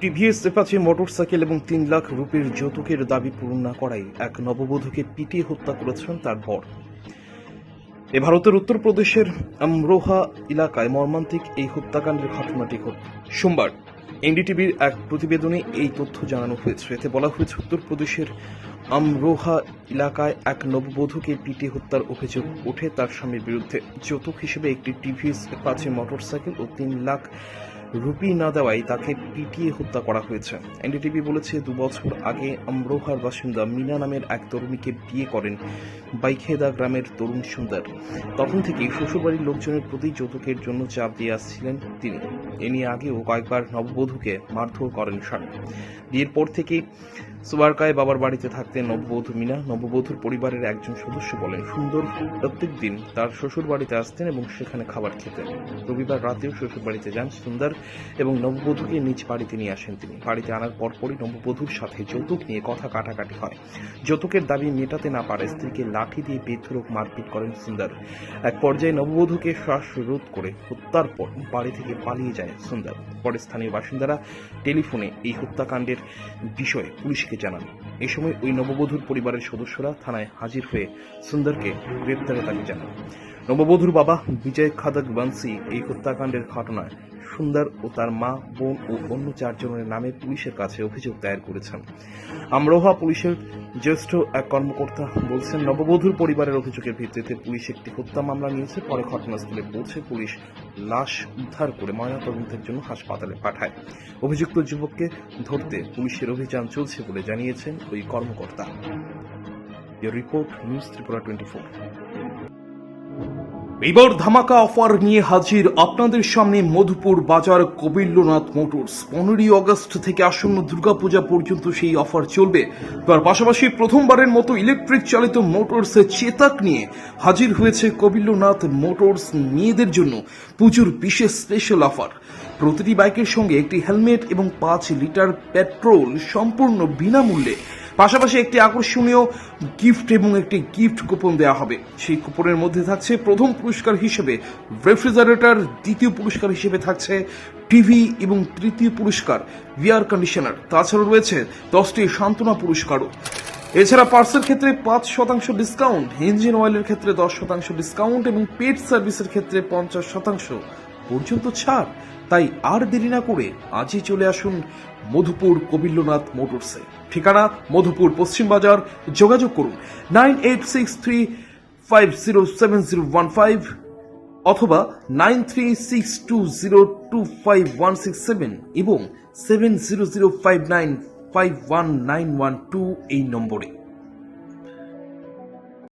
TVS Apache motorcycle এবং তিন লাখ রুপির যৌতুকের দাবি পূরণ না করায় এক নববধূকে পিটিয়ে হত্যা করেছেন তার বর। এ ভারতের উত্তরপ্রদেশের আমরোহা এলাকায় মর্মান্তিক এই হত্যাকাণ্ডের ঘটনাটি ঘট, সোমবার এনডিটিভির এক প্রতিবেদনে এই তথ্য জানানো হয়েছে। এতে বলা হয়েছে, উত্তরপ্রদেশের আমরোহা এলাকায় এক নববধূকে পিটিয়ে হত্যার অভিযোগ ওঠে তার স্বামীর বিরুদ্ধে। যৌতুক হিসেবে একটি টিভিএস পাঁচে মোটরসাইকেল ও তিন লাখ রুপি না দেওয়ায় তাকে পিটিয়ে হত্যা করা হয়েছে। এনডিটিভি বলেছে, দু বছর আগে আমরোহার বাসিন্দা মিনা নামের এক তরুণীকে বিয়ে করেন বাইখেদা গ্রামের তরুণ সুন্দর। তখন থেকেই শ্বশুরবাড়ির লোকজনের প্রতি যৌতুকের জন্য চাপ দিয়ে আসছিলেন তিনি। এ নিয়ে আগেও কয়েকবার নববধূকে মারধর করেন স্বামী বিয়ের পর থেকেই সুবারকায় বাবার বাড়িতে থাকতেন নববধূ মিনা নববধূর পরিবারের একজন সদস্য বলেন, সুন্দর প্রত্যেক দিন তার শ্বশুর বাড়িতে আসতেন এবং সেখানে খাবার খেতেন। রবিবার রাতেও শ্বশুর বাড়িতে যান সুন্দর এবং নববধূকে নিজ বাড়িতে নিয়ে আসেন তিনি। বাড়িতে আনার পরপরই নববধূর সাথে যৌতুক নিয়ে কথা কাটাকাটি হয়। যৌতুকের দাবি মেটাতে না পারে স্ত্রীকে লাঠি দিয়ে বেধরক মারপিট করেন সুন্দর। এক পর্যায়ে নববধূকে শ্বাসরোধ করে হত্যার পর বাড়ি থেকে পালিয়ে যায় সুন্দর। পরে স্থানীয় বাসিন্দারা টেলিফোনে এই হত্যাকাণ্ডের বিষয়ে পুলিশকে জানান। এ সময় ওই নববধূর পরিবারের সদস্যরা থানায় হাজির হয়ে সুন্দরকে গ্রেপ্তারের দাবি জানান। নববধূর বাবা বিজয় খাদক বানসি এই হত্যাকাণ্ডের ঘটনায় সুন্দর ও তার মা, বোন ও অন্য চারজনের নামে পুলিশের কাছে অভিযোগ দায়ের করেছেন। আমরোহা পুলিশের জ্যেষ্ঠ এক কর্মকর্তা বলছেন, নববধূর পরিবারের অভিযোগের ভিত্তিতে পুলিশ একটি হত্যা মামলা নিয়েছে। পরে ঘটনাস্থলে পৌঁছে পুলিশ লাশ উদ্ধার করে ময়নাতদন্তের জন্য হাসপাতালে পাঠায়। অভিযুক্ত যুবককে ধরতে পুলিশের অভিযান চলছে বলে জানিয়েছেন ওই কর্মকর্তা। Report news Tripura twenty four. এবার ধামাকা অফার নিয়ে হাজির আপনাদের সামনে মধুপুর বাজার কবিল্যনাথ মোটরস। পনেরোই অগস্ট থেকে আসন্ন দুর্গাপূজা পর্যন্ত সেই অফার চলবে। তার পাশাপাশি প্রথমবারের মতো ইলেকট্রিক চালিত মোটরস চেতাক নিয়ে হাজির হয়েছে কবিল্যনাথ মোটরস মেয়েদের জন্য পুজোর বিশেষ স্পেশাল অফার প্রতিটি বাইকের সঙ্গে একটি হেলমেট এবং পাঁচ লিটার পেট্রোল সম্পূর্ণ বিনামূল্যে পাশাপাশি একটি আকর্ষণীয় গিফট এবং একটি গিফট কুপন দেওয়া হবে। সেই কুপনের মধ্যে থাকছে প্রথম পুরস্কার হিসেবে রেফ্রিজারেটর দ্বিতীয় পুরস্কার হিসেবে থাকছে টিভি এবং তৃতীয় পুরস্কার এয়ার কন্ডিশনার তাছাড়া রয়েছে দশটি সান্ত্বনা পুরস্কারও। এছাড়া পার্সের ক্ষেত্রে পাঁচ শতাংশ ডিসকাউন্ট ইঞ্জিন অয়েলের ক্ষেত্রে দশ শতাংশ ডিসকাউন্ট এবং পেট সার্ভিসের ক্ষেত্রে পঞ্চাশ শতাংশ পর্যন্ত ছাড়। তাই আর দেরি না করে আজই চলে আসুন মধুপুর কবিল্যনাথ মোটরসে। ঠিকানা মধুপুর পশ্চিম বাজার। যোগাযোগ করুন nine eight six three five zero seven zero one five অথবা nine three six two zero two five one six seven এবং seven zero zero five nine five one nine one two এই নম্বরে।